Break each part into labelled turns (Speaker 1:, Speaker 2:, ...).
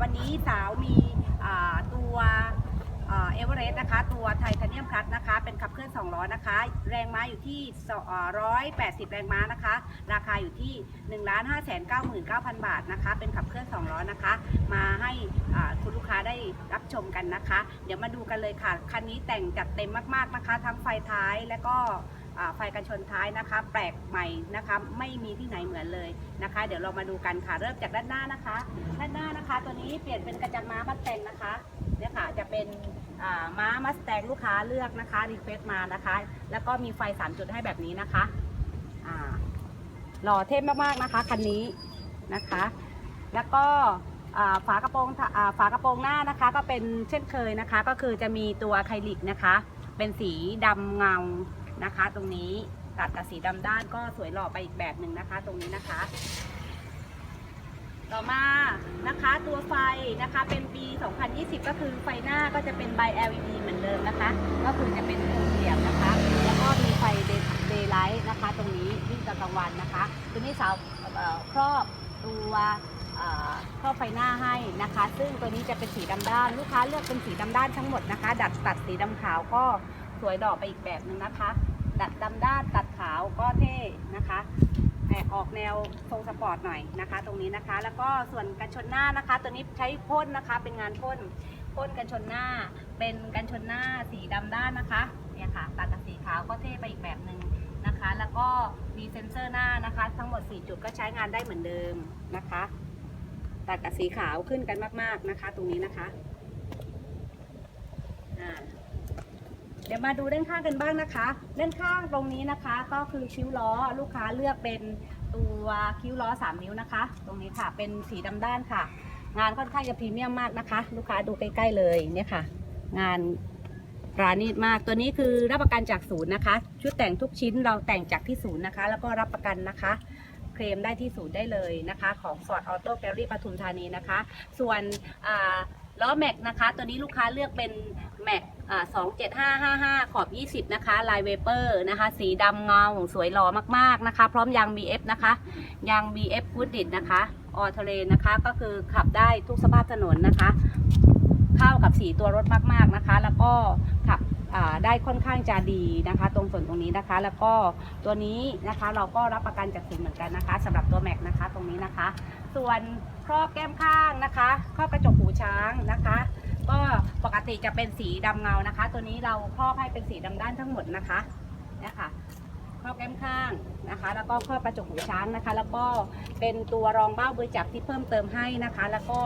Speaker 1: วันนี้สาวมีตัวเอเวอเรสต์นะคะ ตัวไทเทเนียมพลัสนะคะ เป็นขับเคลื่อน2ล้อนะคะ แรงม้าอยู่ที่ 180 แรงม้านะคะ ราคาอยู่ที่ 1 5 9 9 9 0 0 บาทนะคะ เป็นขับเคลื่อน2ล้อนะคะ มาให้คุณลูกค้าได้รับชมกันนะคะ เดี๋ยวมาดูกันเลยค่ะ คันนี้แต่งจัดเต็มมากๆนะคะ ทั้งไฟท้ายและก็ ไฟกันชนท้ายนะคะ แปลกใหม่นะคะไม่มีที่ไหนเหมือนเลยนะคะ เดี๋ยวเรามาดูกันค่ะเริ่มจากด้านหน้านะคะ ด้านหน้านะคะ ตัวนี้เปลี่ยนเป็นกระจังม้ามัดแตงนะคะเนี่ยค่ะจะเป็นม้ามัสแตงลูกค้าเลือกนะคะรีเควสมานะคะ แล้วก็มีไฟ3จุดให้แบบนี้นะคะหล่อเท่มากๆนะคะคันนี้นะคะ แล้วก็ฝากระโปรงฝากระโปรงหน้านะคะ ก็เป็นเช่นเคยนะคะ ก็คือจะมีตัวอะคลิกนะคะ เป็นสีดำเงา นะคะ ตรงนี้ตัดกับสีดำด้านก็สวยหล่อไปอีกแบบหนึ่งนะคะ ตรงนี้นะคะ ต่อมานะคะตัวไฟนะคะเป็นปี 2020 ก็คือไฟหน้าก็จะเป็นใบ LED เหมือนเดิมนะคะ ก็คือจะเป็นวงเหลี่ยมนะคะ แล้วก็มีไฟเดย์ไลท์นะคะ ตรงนี้วิ่งตอนกลางวันนะคะตัวนี้สาวครอบตัวครอบไฟหน้าให้นะคะ ซึ่งตัวนี้จะเป็นสีดำด้านลูกค้าเลือกเป็นสีดำด้านทั้งหมดนะคะ ดัดตัดสีดำขาวก็สวยดอกไปอีกแบบหนึ่งนะคะ ดัดดำด้านตัดขาวก็เท่นะคะแอบออกแนวทรงสปอร์ตหน่อยนะคะ ตรงนี้นะคะ แล้วก็ส่วนกันชนหน้านะคะ ตัวนี้ใช้พ่นนะคะ เป็นงานพ่นพ่นกันชนหน้า เป็นกันชนหน้าสีดำด้านนะคะเนี่ยค่ะตัดกับสีขาวก็เท่ไปอีกแบบหนึ่งนะคะ แล้วก็มีเซ็นเซอร์หน้านะคะ ทั้งหมด 4 จุดก็ใช้งานได้เหมือนเดิมนะคะ ตัดกับสีขาวขึ้นกันมาก ๆนะคะ ตรงนี้นะคะอ่า ดี๋ยวมาดูด้านข้างกันบ้างนะคะ ด้านข้างตรงนี้นะคะก็คือคิ้วล้อลูกค้าเลือกเป็นตัวคิ้วล้อ 3 นิ้วนะคะ ตรงนี้ค่ะเป็นสีดำด้านค่ะ งานค่อนข้างจะพรีเมียมมากนะคะ ลูกค้าดูใกล้ๆเลยเนี่ยค่ะ งานปราณีตมากตัวนี้คือรับประกันจากศูนย์นะคะ ชุดแต่งทุกชิ้นเราแต่งจากที่ศูนย์นะคะ แล้วก็รับประกันนะคะเคลมได้ที่ศูนย์ได้เลยนะคะ ของ Ford Auto Gallery ปทุมธานีนะคะ ส่วนล้อแม็กนะคะ ตัวนี้ลูกค้าเลือกเป็นแม็ก สองเจ็ดห้าห้าห้าขอบ20นะคะ ลายเวเปอร์นะคะ สีดำเงาสวยหล่อมากๆนะคะ พร้อมยาง BF นะคะ ยาง BF ฟูดดิดนะคะ ออเทเลนนะคะ ก็คือขับได้ทุกสภาพถนนนะคะ เข้ากับสีตัวรถมากๆนะคะ แล้วก็ขับได้ค่อนข้างจะดีนะคะ ตรงส่วนตรงนี้นะคะ แล้วก็ตัวนี้นะคะเราก็รับประกันจากศูนย์เหมือนกันนะคะสำหรับตัวแม็กนะคะตรงนี้นะคะ ส่วนครอบแก้มข้างนะคะ ครอบกระจกหูช้างนะคะ ก็ปกติจะเป็นสีดำเงานะคะ ตัวนี้เราครอบให้เป็นสีดำด้านทั้งหมดนะคะเนี่ยค่ะครอบแก้มข้างนะคะ แล้วก็ครอบกระจกหูช้างนะคะ แล้วก็เป็นตัวรองเบ้ามือจับที่เพิ่มเติมให้นะคะ แล้วก็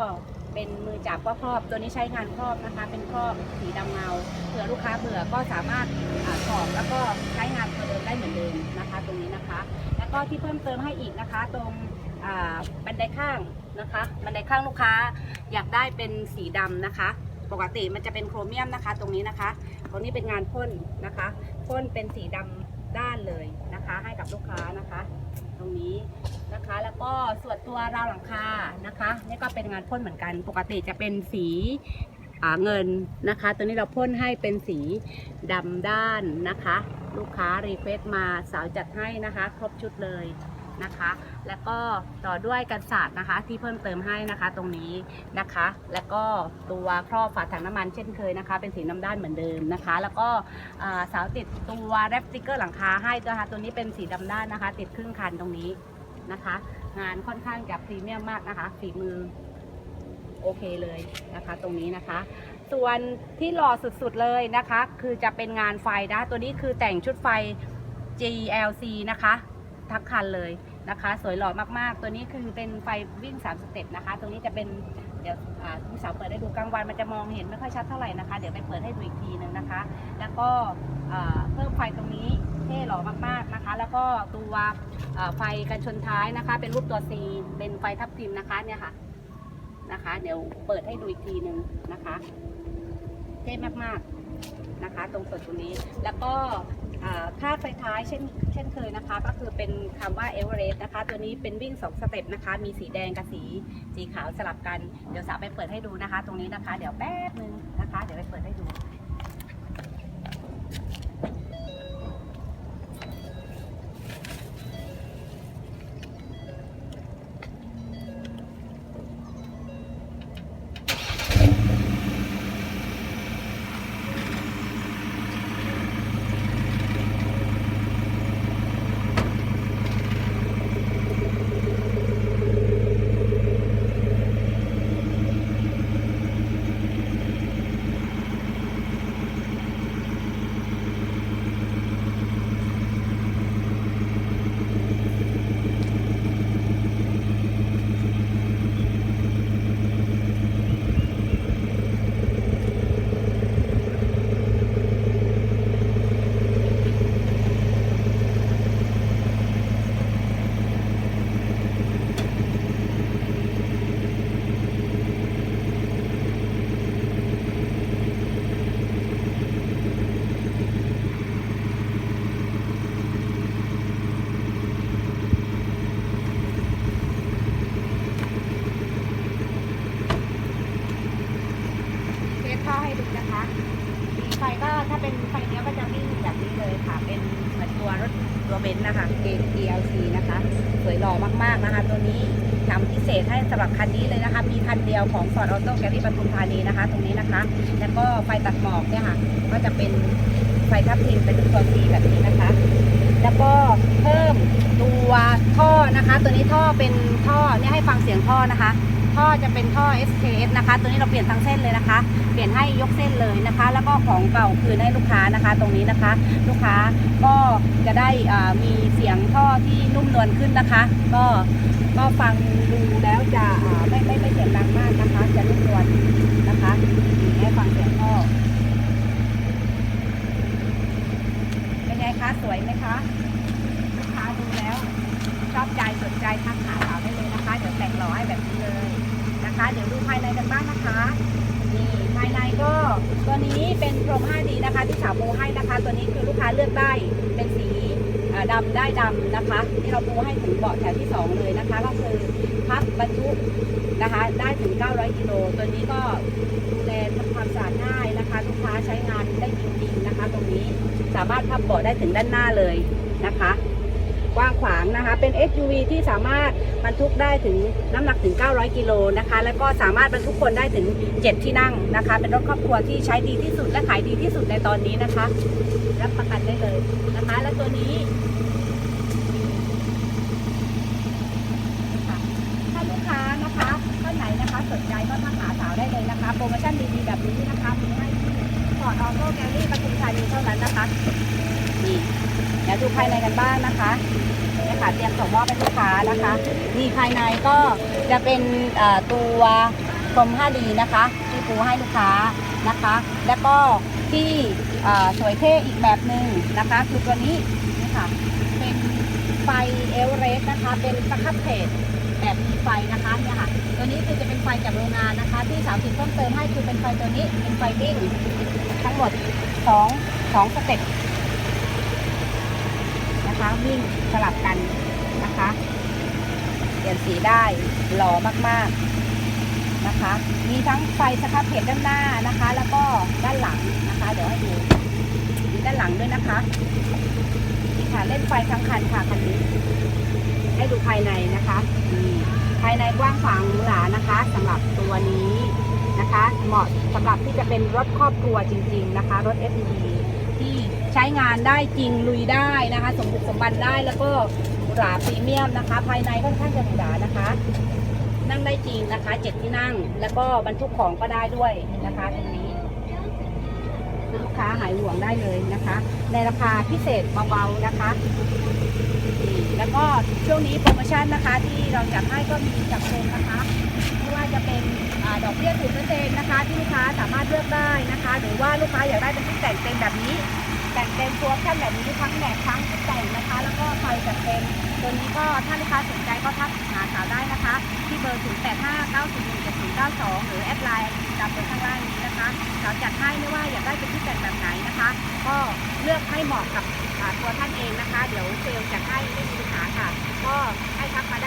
Speaker 1: เป็นมือจับก็ครอบตัวนี้ใช้งานครอบนะคะ เป็นครอบสีดำเงาเผื่อลูกค้าเบื่อก็สามารถอาถอดแล้วก็ใช้งานตัวเดิมได้เหมือนเดิมนะคะ ตรงนี้นะคะ แล้วก็ที่เพิ่มเติมให้อีกนะคะ ตรงบันไดข้างนะคะ บันไดข้างลูกค้าอยากได้เป็นสีดำนะคะ ปกติมันจะเป็นโครเมียมนะคะ ตรงนี้นะคะตรงนี้เป็นงานพ่นนะคะพ่นเป็นสีดำด้านเลยนะคะ ให้กับลูกค้านะคะ ตรงนี้นะคะ แล้วก็ส่วนตัวราวหลังคานะคะนี่ก็เป็นงานพ่นเหมือนกัน ปกติจะเป็นสีเงินนะคะ ตัวนี้เราพ่นให้เป็นสีดำด้านนะคะ ลูกค้ารีเควสมาสาวจัดให้นะคะ ครบชุดเลย นะคะ แล้วก็ต่อด้วยกันศาสตร์นะคะที่เพิ่มเติมให้นะคะตรงนี้นะคะ แล้วก็ตัวครอบฝาถังน้ำมันเช่นเคยนะคะ เป็นสีน้ำด้านเหมือนเดิมนะคะ แล้วก็าสาวติดตัวแรปสติกเกอร์หลังคาให้ด้วยค่ะตัวนี้เป็นสีดำด้านนะคะ ติดครึ่งคันตรงนี้นะคะ งานค่อนข้างจะพรีเมียมมากนะคะฝีมือโอเคเลยนะคะ ตรงนี้นะคะ ส่วนที่หล่อสุดๆเลยนะคะ คือจะเป็นงานไฟนะตัวนี้คือแต่งชุดไฟ GLC นะคะ ทั้งคันเลยนะคะ สวยหล่อมากๆ ตัวนี้คือเป็นไฟวิ่ง 3 สเต็ปนะคะ ตรงนี้จะเป็นเดี๋ยวอ่าพี่สาวเปิดให้ดูกลางวันมันจะมองเห็นไม่ค่อยชัดเท่าไหร่นะคะ เดี๋ยวไปเปิดให้ดูอีกทีหนึ่งนะคะ แล้วก็เพิ่มไฟตรงนี้เท่หล่อมากๆนะคะ แล้วก็ตัวไฟกันชนท้ายนะคะ เป็นรูปตัว C เป็นไฟทับทิมนะคะเนี่ยค่ะนะคะ เดี๋ยวเปิดให้ดูอีกทีหนึ่งนะคะ เท่มากๆนะคะ ตรงส่วนตรงนี้แล้วก็ ค่าไฟท้ายเช่นเช่นเคยนะคะ ก็คือเป็นคำว่าเอเวอเรสต์นะคะ ตัวนี้เป็นวิ่ง 2 สเต็ปนะคะ มีสีแดงกับสีสีขาวสลับกัน เดี๋ยวสาวไปเปิดให้ดูนะคะ ตรงนี้นะคะ เดี๋ยวแป๊บนึงนะคะ เดี๋ยวไปเปิดให้ดู ไฟก็ถ้าเป็นไฟเลี้ยก็จะวิ่งแบบนี้เลยค่ะ เป็นเหมือนตัวรถตัวเบนซ์นะคะ DLC นะคะ สวยหล่อมากๆนะคะ ตัวนี้ทำพิเศษให้สำหรับคันนี้เลยนะคะ มีคันเดียวของฟอร์ดออโต้แกลลี่ปทุมธานีนะคะ ตรงนี้นะคะ แล้วก็ไฟตัดหมอกเนี่ยค่ะ ก็จะเป็นไฟทับทิมเป็นตัวสีแบบนี้นะคะ แล้วก็เพิ่มตัวท่อนะคะ ตัวนี้ท่อเป็นท่อเนี่ยให้ฟังเสียงท่อนะคะ ท่อจะเป็นท่อ SKF นะคะ ตัวนี้เราเปลี่ยนทั้งเส้นเลยนะคะ เปลี่ยนให้ยกเส้นเลยนะคะ แล้วก็ของเก่าคืนให้ลูกค้านะคะ ตรงนี้นะคะ ลูกค้าก็จะได้มีเสียงท่อที่นุ่มนวลขึ้นนะคะ ก็ก็ฟังดูแล้วจะไม่ไม่ไม่เสียงดังมากนะคะ จะนุ่มนวลนะคะดีให้ฟังเสียงท่อเป็นไงคะสวยไหมคะลูกค้าดูแล้วชอบใจสนใจทักหาสาวได้เลยนะคะ เดี๋ยวแต่งหล่อให้แบบนี้ นะคะ เดี๋ยวดูภายในกันบ้างนะคะนี่ภายในก็ตัวนี้เป็นพรม 5D นะคะ ที่สาวปูให้นะคะ ตัวนี้คือลูกค้าเลือกได้เป็นสีดำได้ดำนะคะ ที่เราปูให้ถึงเบาะแถวที่ 2 เลยนะคะ ก็คือพับบรรทุกนะคะ ได้ถึง 900กิโลตัวนี้ก็ดูแลทำความสะอาดง่ายนะคะ ลูกค้าใช้งานได้จริงๆนะคะ ตรงนี้สามารถพับเบาะได้ถึงด้านหน้าเลยนะคะ กว้างขวางนะคะ เป็น SUV ที่สามารถบรรทุกได้ถึงน้ำหนักถึง 900 กิโลนะคะ แล้วก็สามารถบรรทุกคนได้ถึง 7 ที่นั่งนะคะ เป็นรถครอบครัวที่ใช้ดีที่สุดและขายดีที่สุดในตอนนี้นะคะ รับประกันได้เลยนะคะ และตัวนี้ถ้าลูกค้านะคะท่านไหนนะคะสนใจก็ทักหาสาวได้เลยนะคะ โปรโมชั่นดีๆแบบนี้นะคะมีให้ที่ฟอร์ดออโต้แกลลี่ปทุมธานีเท่านั้นนะคะนี่ เดี๋ยวดูภายในกันบ้างนะคะนี่ค่ะเตรียมส่งมอบให้ลูกค้านะคะนี่ภายในก็จะเป็นตัวกรม 5D นะคะ ที่ปูให้ลูกค้านะคะ แล้วก็ที่สวยเท่อีกแบบหนึ่งนะคะคือตัวนี้นี่ค่ะเป็นไฟเอลเรสนะคะ เป็นสครับเพจแบบมีไฟนะคะเนี่ยค่ะ ตัวนี้คือจะเป็นไฟจากโรงงานนะคะ ที่สาวติดเพิ่มเติมให้คือเป็นไฟตัวนี้เป็นไฟวิ่งทั้งหมดสองสองสเต็ป วิ่งสลับกันนะคะ เปลี่ยนสีได้หล่อมากๆนะคะ มีทั้งไฟสครับเพจด้านหน้านะคะ แล้วก็ด้านหลังนะคะ เดี๋ยวให้ดูมีด้านหลังด้วยนะคะนี่ค่ะเล่นไฟทั้งคันค่ะคันนี้ให้ดูภายในนะคะนี่ภายในกว้างขวางหรูหรานะคะสำหรับตัวนี้นะคะ เหมาะสำหรับที่จะเป็นรถครอบครัวจริง ๆ นะคะ รถ SUV ที่ ใช้งานได้จริงลุยได้นะคะ สมบุกสมบันได้แล้วก็หราพรีเมียมนะคะ ภายในค่อนข้างจะหรูหรานะคะ นั่งได้จริงนะคะเจ็ดที่นั่ง แล้วก็บรรทุกของก็ได้ด้วยนะคะตรงนี้คือลูกค้าหายห่วงได้เลยนะคะ ในราคาพิเศษเบาๆนะคะดีแล้วก็ช่วงนี้โปรโมชั่นนะคะ ที่เราจัดให้ก็มีจัดเต็มนะคะไม่ว่าจะเป็นอดอกเบี้ยศูนย์เปอร์เซ็นต์นะคะ ที่ลูกค้าสามารถเลือกได้นะคะ หรือว่าลูกค้าอยากได้เป็นชุดแต่งเต็มแบบนี้ แต่งเต็มตัวแค่แบบนี้ทั้งแหนกทั้งชุดแต่งนะคะ แล้วก็ไฟจัดเต็ม ตัวนี้ก็ถ้าลูกค้าสนใจก็ทักหาสาวได้นะคะ ที่เบอร์ 0 8 5 9 0 1 7 0 9 2 หรือแอดไลน์ตามเบอร์ข้างล่างนี้นะคะสาวจัดให้ไม่ว่าอยากได้เป็นที่แต่งแบบไหนนะคะ ก็เลือกให้เหมาะกับตัวท่านเองนะคะ เดี๋ยวเซลล์จัดให้ไม่มีปัญหาค่ะ ก็ให้ทักมา